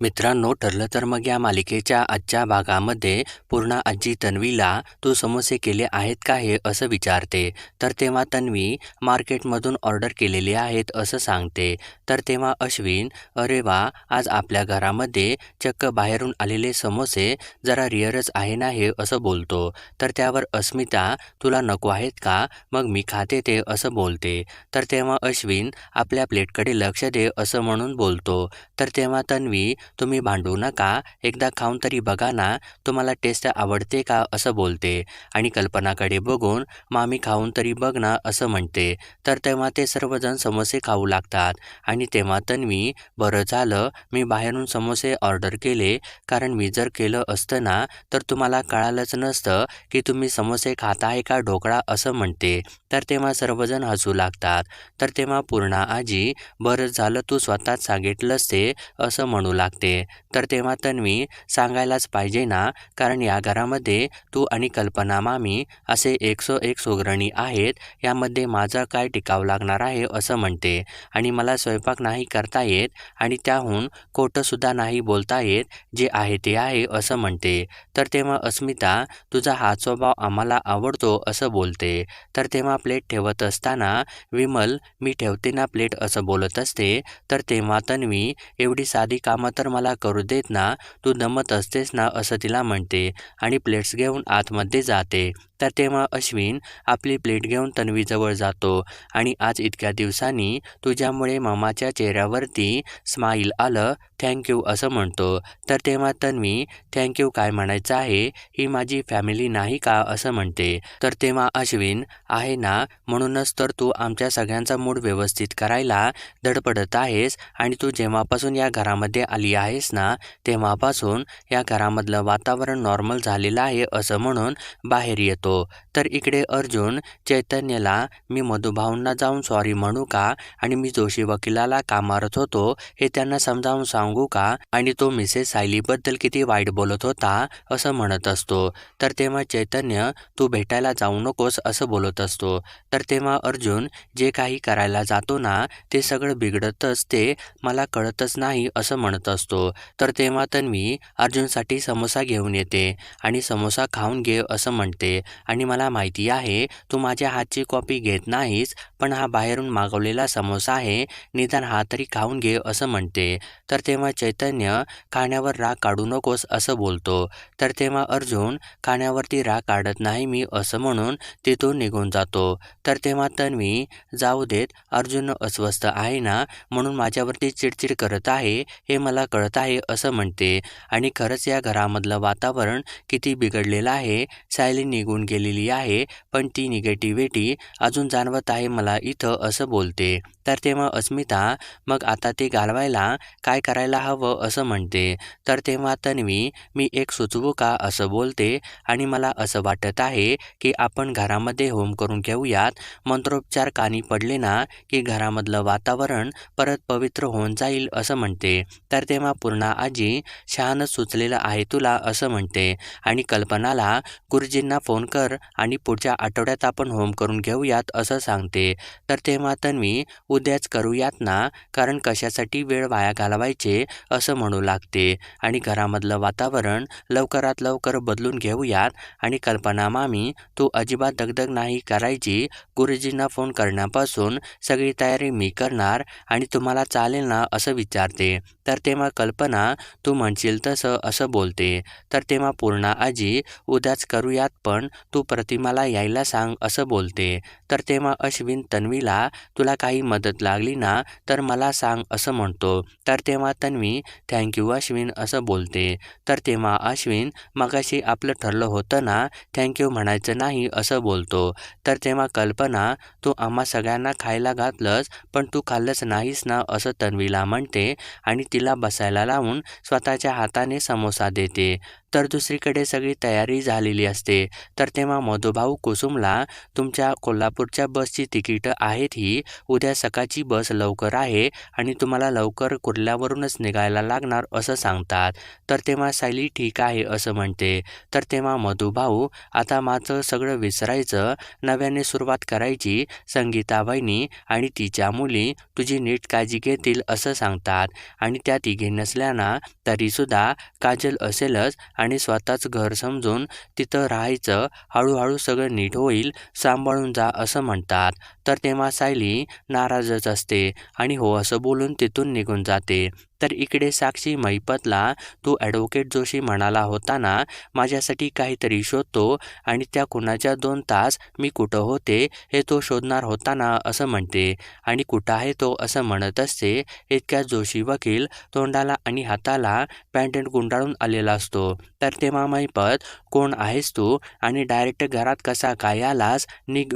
मित्रांनो ठरलं तर मग या मालिकेच्या आजच्या भागामध्ये पूर्ण आजी तन्वीला तू समोसे केले आहेत का हे? असं विचारते. तर तेव्हा तन्वी मार्केटमधून ऑर्डर केलेले आहेत असं सांगते. तर तेव्हा अश्विन अरे वा आज आपल्या घरामध्ये चक्क बाहेरून आलेले समोसे जरा रिअरच आहे ना हे? असं बोलतो. तर त्यावर अस्मिता तुला नको आहेत का? मग मी खाते ते असं बोलते. तर तेव्हा अश्विन आपल्या प्लेटकडे लक्ष दे असं म्हणून बोलतो. तर तेव्हा तन्वी तुम्ही भांडू नका. एकदा खाऊन तरी बघा ना तुम्हाला टेस्ट आवडते का असं बोलते. आणि कल्पनाकडे बघून मामी खाऊन तरी बघ ना असं म्हणते. तर तेव्हा ते सर्वजण समोसे खाऊ लागतात. आणि तेव्हा तन्वी बरं झालं मी बाहेरून समोसे ऑर्डर केले. कारण मी जर केलं असतं ना तर तुम्हाला कळालंच नसतं की तुम्ही समोसे खात आहे का ढोकळा असं म्हणते. तर तेव्हा सर्वजण हसू लागतात. तर तेव्हा पूर्णा आजी बरं झालं तू स्वतःच सांगितलंस ते असं म्हणू लागते तर तेव्हा तन्वी सांगायलाच पाहिजे ना कारण या घरामध्ये तू आणि कल्पना मामी असे एकसो एक सुगरणी आहेत यामध्ये माझं काय टिकाव लागणार आहे असं म्हणते. आणि मला स्वयंपाक नाही करता येत आणि त्याहून खोटंसुद्धा नाही बोलता येत जे आहे ते आहे असं म्हणते. तर तेव्हा अस्मिता तुझा हा स्वभाव आम्हाला आवडतो असं बोलते. तर तेव्हा प्लेट ठेवत असताना विमल मी ठेवते ना प्लेट असं बोलत असते. तर तेव्हा तन्वी एवढी साधी कामं तर मला करू देत ना तू दमत असतेस ना असं तिला म्हणते आणि प्लेट्स घेऊन आतमध्ये जाते. तर तेव्हा अश्विन आपली प्लेट घेऊन तन्वीजवळ जातो आणि आज इतक्या दिवसांनी तुझ्यामुळे मामाच्या चेहऱ्यावरती स्माईल आलं थँक्यू असं म्हणतो. तर तेव्हा तन्वी थँक्यू काय म्हणायचं आहे ही माझी फॅमिली नाही का? असं म्हणते. तर तेव्हा अश्विन आहे ना म्हणूनच तर तू आमच्या सगळ्यांचा मूड व्यवस्थित करायला धडपडत आहेस आणि तू जेव्हापासून या घरामध्ये आली आहेस ना तेव्हापासून या घरामधलं वातावरण नॉर्मल झालेलं आहे असं म्हणून बाहेर येतो. तर इकडे अर्जुन चैतन्यला मी मधुभाऊंना जाऊन सॉरी म्हणू का? आणि मी जोशी वकिलाला का मारत होतो? हे त्यांना समजावून सांगू का? आणि तो मिसेस सायलीबद्दल किती वाईट बोलत होता? असं म्हणत असतो. तर तेव्हा चैतन्य तू भेटायला जाऊ नकोस असं बोलत असतो. तर तेव्हा अर्जुन जे काही करायला जातो ना ते सगळं बिघडतच ते मला कळतच नाही असं म्हणत असतो. तर तेव्हा तन्वी अर्जुनसाठी समोसा घेऊन येते आणि समोसा खाऊन घे असं म्हणते. आणि मला माहिती आहे तू माझ्या हातची कॉपी घेत नाहीस पण हा बाहेरून मागवलेला समोसा आहे निदान हा तरी खाऊन घे असं म्हणते. तर तेव्हा चैतन्य खाण्यावर राग काढू नकोस असं बोलतो. तर तेव्हा अर्जुन खाण्यावरती राग काढत नाही मी असं म्हणून तिथून निघून जातो. तर तेव्हा तन्वी जाऊ देत अर्जुन अस्वस्थ आहे ना म्हणून माझ्यावरती चिडचिड करत आहे हे मला कळत आहे असं म्हणते. आणि खरंच या घरामधलं वातावरण किती बिघडलेलं आहे सायली निघून गेलेली आहे पण ती निगेटिव्हिटी अजून जाणवत आहे मला इथं असं बोलते. तर तेव्हा अस्मिता मग आता ते घालवायला काय करायला हवं असं म्हणते. तर तेव्हा तन्वी मी एक सुचवू का असं बोलते? आणि मला असं वाटत आहे की आपण घरामध्ये होम करून घेऊयात. मंत्रोपचार कानी पडले ना की घरामधलं वातावरण परत पवित्र होऊन जाईल असं म्हणते. तर तेव्हा पूर्णा आजी शहाणच सुचलेलं आहे तुला असं म्हणते. आणि कल्पनाला गुरुजींना फोन कर आणि पुढच्या आठवड्यात आपण होम करून घेऊयात असं सांगते. तर तेव्हा तन्वी उद्याच करूयात ना कारण कशासाठी वेळ वाया घालवायचे असं म्हणू लागते. आणि घरामधलं वातावरण लवकरात लवकर बदलून घेऊयात. आणि कल्पना मामी तू अजिबात दगदग नाही करायची. गुरुजींना फोन करण्यापासून सगळी तयारी मी करणार आणि तुम्हाला चालेल ना असं विचारते. तर तेव्हा कल्पना तू म्हणशील तसं असं बोलते. तर तेव्हा पूर्णा आजी उद्याच करूयात पण तू प्रतिमाला यायला सांग असं बोलते. तर तेव्हा अश्विन तन्वीला तुला काही मदत लागली ना तर मला सांग असं म्हणतो. तर तेव्हा तन्वी थँक्यू अश्विन असं बोलते. तर तेव्हा अश्विन मगाशी आपलं ठरलं होतं ना थँक्यू म्हणायचं नाही असं बोलतो. तर तेव्हा कल्पना तू आम्हा सगळ्यांना खायला घातलंस पण तू खाल्लंच नाहीस ना असं तन्वीला म्हणते आणि तिला बसायला लावून स्वतःच्या हाताने समोसा देते. तर दुसरीकडे सगळी तयारी झालेली असते. तर तेव्हा मधुभाऊ कुसुमला तुमच्या कोल्हापूरच्या बसची तिकीटं आहेत ही. उद्या सकाळची बस लवकर आहे आणि तुम्हाला लवकर कुर्ल्यावरूनच निघायला लागणार असं सांगतात. तर तेव्हा सायली ठीक आहे असं म्हणते. तर तेव्हा मधुभाऊ आता माझं सगळं विसरायचं. नव्याने सुरुवात करायची. संगीता बहिणी आणि तिच्या मुली तुझी नीट काळजी घेतील असं सांगतात. आणि त्या तिघे नसल्याना तरीसुद्धा काजल असेलच आणि स्वतःच घर समजून तिथं राहायचं हळूहळू सगळं नीट होईल सांभाळून जा असं म्हणतात. तर तेव्हा सायली नाराजच असते आणि हो असं बोलून तिथून निघून जाते. तर इकडे साक्षी महिपतला तू ॲडव्होकेट जोशी म्हणाला होता ना माझ्यासाठी काहीतरी शोधतो आणि त्या कुणाच्या दोन तास मी कुठं होते हे तो शोधणार होता ना असं म्हणते. आणि कुठं आहे तो असं म्हणत असते इतक्या जोशी वकील तोंडाला आणि हाताला पॅन्टेंट गुंडाळून आलेला असतो. तर तेव्हा महिपत कोण आहेस तू आणि डायरेक्ट घरात कसा काय आलास निघ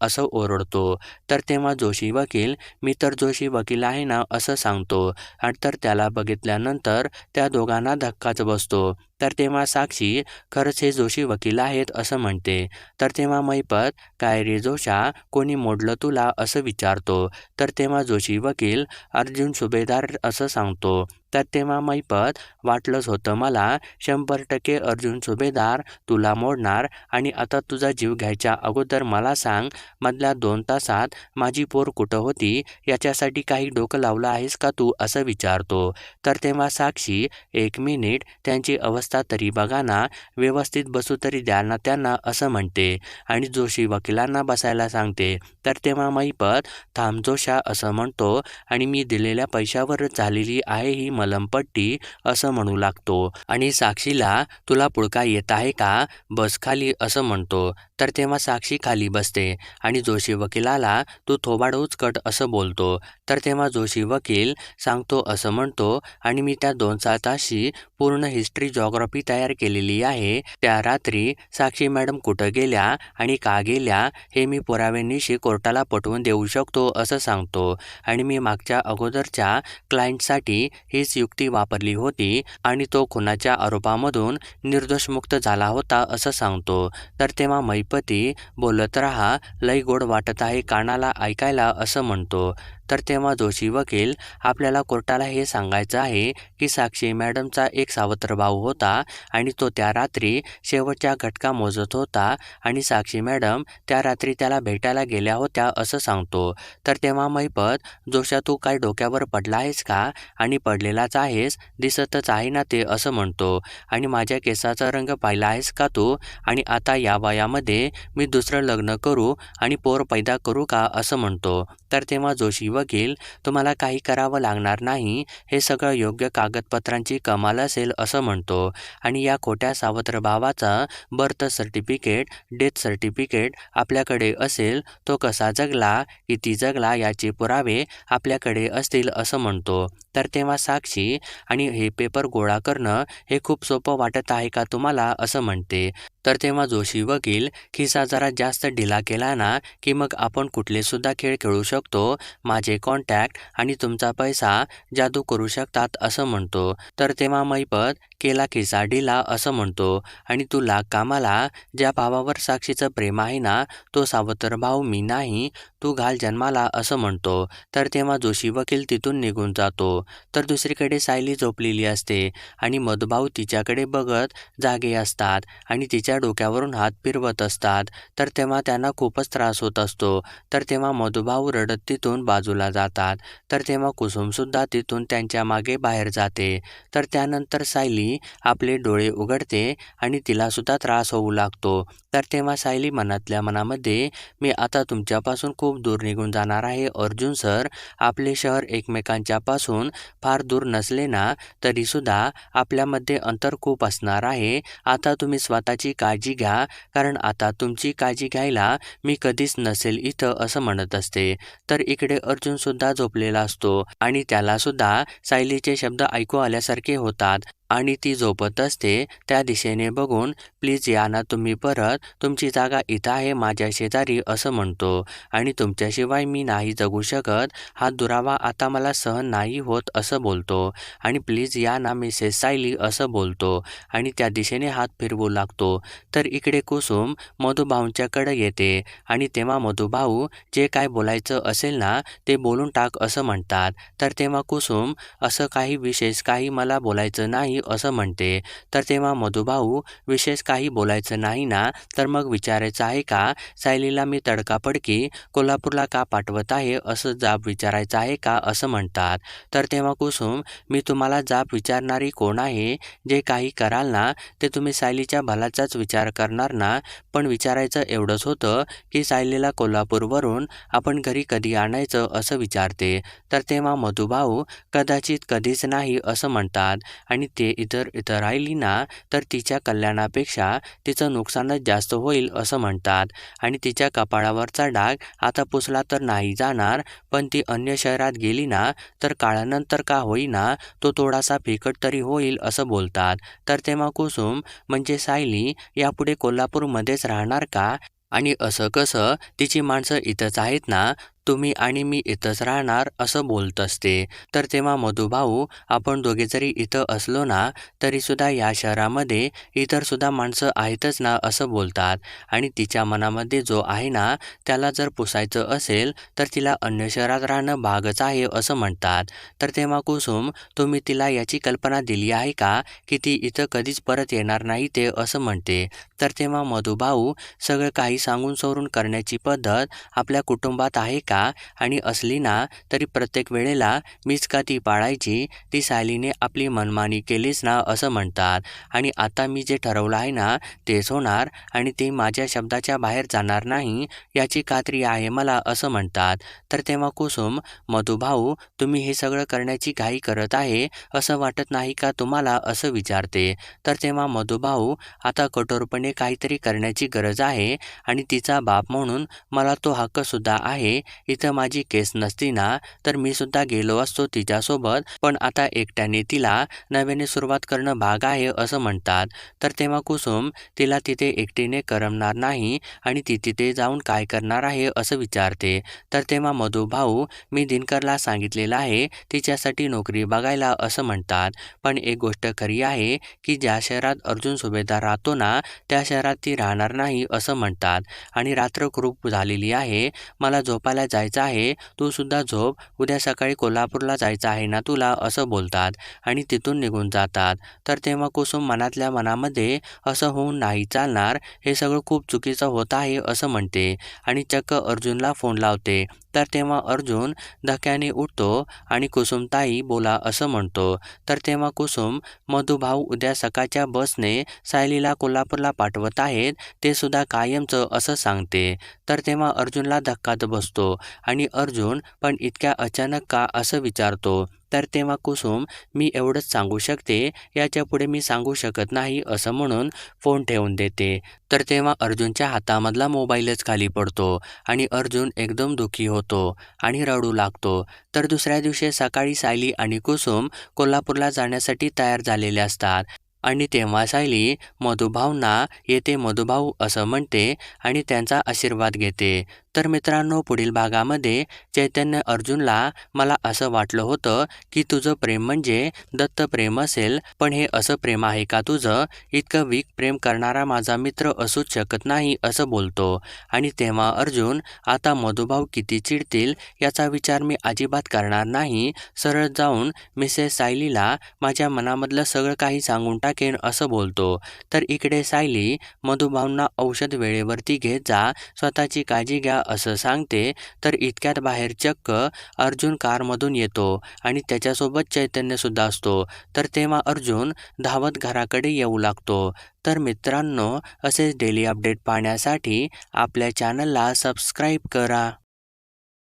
असं ओरडतो. तर तेव्हा जोशी वकील मी तर जोशी वकील आहे ना असं सांगतो. आणि तर त्याला बघितल्यानंतर त्या दोघांना धक्काच बसतो. तर तेव्हा साक्षी खरंच हे जोशी वकील आहेत असं म्हणते. तर तेव्हा मैपत काय रे जोशा कोणी मोडलं तुला? असं विचारतो. तर तेव्हा जोशी वकील अर्जुन सुभेदार असं सांगतो. तर तेव्हा मैपत वाटलंच होतं मला शंभर टक्के अर्जुन सुभेदार तुला मोडणार आणि आता तुझा जीव घ्यायच्या अगोदर मला सांग मधल्या दोन तासात माझी पोर कुठं होती याच्यासाठी काही डोकं लावलं आहेस का तू असं विचारतो. तर तेव्हा साक्षी एक मिनिट त्यांची अवस्था तरी बघा ना व्यवस्थित बसू तरी द्या ना त्यांना असं म्हणते. आणि जोशी वकिलांना बसायला सांगते तर तेव्हा मैपत थांब असं म्हणतो आणि मी दिलेल्या पैशावरच झालेली आहे ही मलमपट्टी असं म्हणू लागतो. आणि साक्षीला तुला पुळका येत आहे का? बस खाली असं म्हणतो. तर तेव्हा साक्षी खाली बसते आणि जोशी वकिलाला तू थोबाड उचकट असं बोलतो. तर तेव्हा जोशी वकील सांगतो असं म्हणतो आणि मी त्या दोन ताशी पूर्ण हिस्ट्री जॉग्रफी तयार केलेली आहे. त्या रात्री साक्षी मॅडम कुठं गेल्या आणि का गेल्या हे मी पुराव्यांनी शिकव कोर्टाला पटवून देऊ शकतो असं सांगतो. आणि मी मागच्या अगोदरच्या क्लायंटसाठी हीच युक्ती वापरली होती आणि तो खुनाच्या आरोपामधून निर्दोषमुक्त झाला होता असं सांगतो. तर तेव्हा मैपती बोलत राहा लई गोड वाटत आहे कानाला ऐकायला असं म्हणतो. तर तेव्हा जोशी वकील आपल्याला कोर्टाला हे सांगायचं आहे की साक्षी मॅडमचा एक सावत्र भाऊ होता आणि तो त्या रात्री शेवटच्या घटका मोजत होता आणि साक्षी मॅडम त्या रात्री त्याला भेटायला गेल्या होत्या असं सांगतो. तर तेव्हा मैपत जोशा तू काय डोक्यावर पडला आहेस का? आणि पडलेलाच आहेस दिसतच आहे ना ते असं म्हणतो. आणि माझ्या केसाचा रंग पाहिला आहेस का तू? आणि आता या वयामध्ये मी दुसरं लग्न करू आणि पोर पैदा करू का? असं म्हणतो. तर तेव्हा जोशी वकील तुम्हाला काही करावं लागणार नाही हे सगळं योग्य कागदपत्रांची कमाल असेल असं म्हणतो. आणि या खोट्या सावत्र भावाचा बर्थ सर्टिफिकेट डेथ सर्टिफिकेट आपल्याकडे असेल तो कसा जगला किती जगला याचे पुरावे आपल्याकडे असतील असं म्हणतो. तर तेव्हा साक्षी आणि हे पेपर गोळा करणं हे खूप सोपं वाटत आहे का तुम्हाला? असं म्हणते. तर तेव्हा जोशी वकील खिसा जरा जास्त ढिला केला ना की मग आपण कुठलेसुद्धा खेळ खेळू शकतो. माझे कॉन्टॅक्ट आणि तुमचा पैसा जादू करू शकतात असं म्हणतो. तर तेव्हा मैपत केला खिसा ढिला असं म्हणतो. आणि तू लाग कामाला. ज्या भावावर साक्षीचं प्रेम आहे ना तो सावत्र भाऊ मी नाही. तू घाल जन्माला असं म्हणतो. तर तेव्हा जोशी वकील तिथून निघून जातो. तर दुसरीकडे सायली झोपलेली असते आणि मधुभाऊ तिच्याकडे बघत जागे असतात आणि तिच्या डोक्यावरून हात फिरवत असतात. तर तेव्हा त्यांना खूपच त्रास होत असतो. तर तेव्हा मधुभाऊ रडत तिथून बाजूला जातात. तर तेव्हा कुसुमसुद्धा तिथून त्यांच्या मागे बाहेर जाते. तर त्यानंतर सायली आपले डोळे उघडते आणि तिलासुद्धा त्रास होऊ लागतो. तर तेव्हा सायली मनातल्या मनामध्ये मी आता तुमच्यापासून खूप दूर निघून जाणार आहे अर्जुन सर. आपले शहर एकमेकांच्यापासून फार दूर नसले ना तरीसुद्धा आपल्यामध्ये अंतर खूप असणार आहे. आता तुम्ही स्वतःची काळजी घ्या कारण आता तुमची काळजी घ्यायला मी कधीच नसेल इथं असं म्हणत असते. तर इकडे अर्जुनसुद्धा झोपलेला असतो आणि त्यालासुद्धा सायलीचे शब्द ऐकू आल्यासारखे होतात. आणि ती झोपत असते त्या दिशेने बघून प्लीज या ना तुम्ही परत तुमची जागा इथं आहे माझ्या शेजारी असं म्हणतो. आणि तुमच्याशिवाय मी नाही जगू शकत हा दुरावा आता मला सहन नाही होत असं बोलतो. आणि प्लीज या ना मिसेस सायली असं बोलतो. आणि त्या दिशेने हात फिरवू लागतो. तर इकडे कुसुम मधुभाऊंच्याकडे येते. आणि तेव्हा मधुभाऊ जे काय बोलायचं असेल ना ते बोलून टाक असं म्हणतात. तर तेव्हा कुसुम असं काही विशेष काही मला बोलायचं नाही असं म्हणते तर तेव्हा मधुभाऊ विशेष काही बोलायचं नाही ना तर मग विचारायचं आहे का? सायलीला मी तडकापडकी कोल्हापूरला का पाठवत आहे? असं जाब विचारायचं आहे का? असं म्हणतात. तर तेव्हा कुसुम मी तुम्हाला जाब विचारणारी कोण आहे? जे काही कराल ना ते तुम्ही सायलीच्या भलाचाच विचार करणार ना. पण विचारायचं एवढंच होतं की सायलीला कोल्हापूरवरून आपण घरी कधी आणायचं असं विचारते. तर तेव्हा मधुभाऊ कदाचित कधीच नाही असं म्हणतात. आणि ते इतर इथं राहिली ना तर तिच्या कल्याणापेक्षा तिचं नुकसानच जास्त होईल असं म्हणतात. आणि तिच्या कपाळावरचा डाग आता पुसला तर नाही जाणार पण ती अन्य शहरात गेली ना तर काळानंतर का होईना तो थोडासा फिकट तरी होईल असं बोलतात. तर तेव्हा कुसुम म्हणजे सायली यापुढे कोल्हापूरमध्येच राहणार का? आणि असं कसं तिची माणसं इथंच आहेत ना? तुम्ही आणि मी इथंच राहणार असं बोलत असते. तर तेव्हा मधुभाऊ आपण दोघे जरी इथं असलो ना तरीसुद्धा या शहरामध्ये इतरसुद्धा माणसं आहेतच ना असं बोलतात. आणि तिच्या मनामध्ये जो आहे ना त्याला जर पुसायचं असेल तर तिला अन्य शहरात राहणं भागच आहे असं म्हणतात. तर तेव्हा कुसुम तुम्ही तिला याची कल्पना दिली आहे का की ती इथं कधीच परत येणार नाही ते असं म्हणते. तर तेव्हा मधुभाऊ सगळं काही सांगून सोरून करण्याची पद्धत आपल्या कुटुंबात आहे का? आणि असली ना तरी प्रत्येक वेळेला मीच का ती पाळायची? ती सायलीने आपली मनमानी केलीच ना असं म्हणतात. आणि आता मी जे ठरवलं आहे ना तेच होणार आणि ते माझ्या शब्दाच्या बाहेर जाणार नाही याची खात्री आहे मला असं म्हणतात. तर तेव्हा कुसुम मधुभाऊ तुम्ही हे सगळं करण्याची घाई करत आहे असं वाटत नाही का तुम्हाला असं विचारते. तर तेव्हा मधुभाऊ आता कठोरपणे काहीतरी करण्याची गरज आहे आणि तिचा बाप म्हणून मला तो हक्कसुद्धा आहे इथं माझी केस नसती ना तर मी सुद्धा गेलो असतो तिच्यासोबत पण आता एकट्याने तिला नव्याने सुरुवात करणं भाग आहे असं म्हणतात. तर तेव्हा कुसुम तिला तिथे एकटीने करमणार नाही आणि ती तिथे जाऊन काय करणार आहे असं विचारते. तर तेव्हा मधुभाऊ मी दिनकरला सांगितलेलं आहे तिच्यासाठी नोकरी बघायला असं म्हणतात. पण एक गोष्ट खरी आहे की ज्या शहरात अर्जुन सुभेदार राहतो ना त्या शहरात ती राहणार नाही असं म्हणतात. आणि रात्र खूप झालेली आहे मला झोपायला जा जायचं आहे तू सुद्धा झोप. उद्या सकाळी कोल्हापूरला जायचं आहे ना तुला? असं बोलतात. आणि तिथून निघून जातात. तर तेव्हा कुसुम मनातल्या मनामध्ये असं होऊन नाही चालणार. हे सगळं खूप चुकीचं होत आहे असं म्हणते. आणि चक्क अर्जुनला फोन लावते. तर तेव्हा अर्जुन धक्याने उठतो आणि कुसुमताई बोला असं म्हणतो. तर तेव्हा कुसुम मधुभाऊ उद्या सकाळच्या बसने सायलीला कोल्हापूरला पाठवत आहेत ते सुद्धा कायमचं असं सांगते. तर तेव्हा अर्जुनला धक्कात बसतो आणि अर्जुन पण इतक्या अचानक का असं विचारतो? तर तेव्हा कुसुम मी एवढंच सांगू शकते याच्यापुढे मी सांगू शकत नाही असं म्हणून फोन ठेवून देते. तर तेव्हा अर्जुनच्या हातामधला मोबाईलच खाली पडतो आणि अर्जुन एकदम दुःखी होतो आणि रडू लागतो. तर दुसऱ्या दिवशी सकाळी सायली आणि कुसुम कोल्हापूरला जाण्यासाठी तयार झालेले असतात. आणि तेव्हा सायली मधुभाऊंना येते मधुभाऊ असं म्हणते आणि त्यांचा आशीर्वाद घेते. तर मित्रांनो पुढील भागामध्ये चैतन्य अर्जुनला मला असं वाटलं होतं की तुझं प्रेम म्हणजे दत्त प्रेम असेल पण हे असं प्रेम आहे का तुझं? इतकं वीक प्रेम करणारा माझा मित्र असूच शकत नाही असं बोलतो. आणि तेव्हा अर्जुन आता मधुभाऊ किती चिडतील याचा विचार मी अजिबात करणार नाही. सरळ जाऊन मिसेस सायलीला माझ्या मनामधलं सगळं काही सांगून टाकेन असं बोलतो. तर इकडे सायली मधुभाऊंना औषध वेळेवरती घेत जा स्वतःची काळजी घ्या असं सांगते. तर इतक्यात बाहेर चक्क अर्जुन कारमधून येतो आणि त्याच्यासोबत चैतन्यसुद्धा असतो. तर तेव्हा अर्जुन धावत घराकडे येऊ लागतो. तर मित्रांनो असेच डेली अपडेट पाहण्यासाठी आपल्या चॅनलला सबस्क्राईब करा.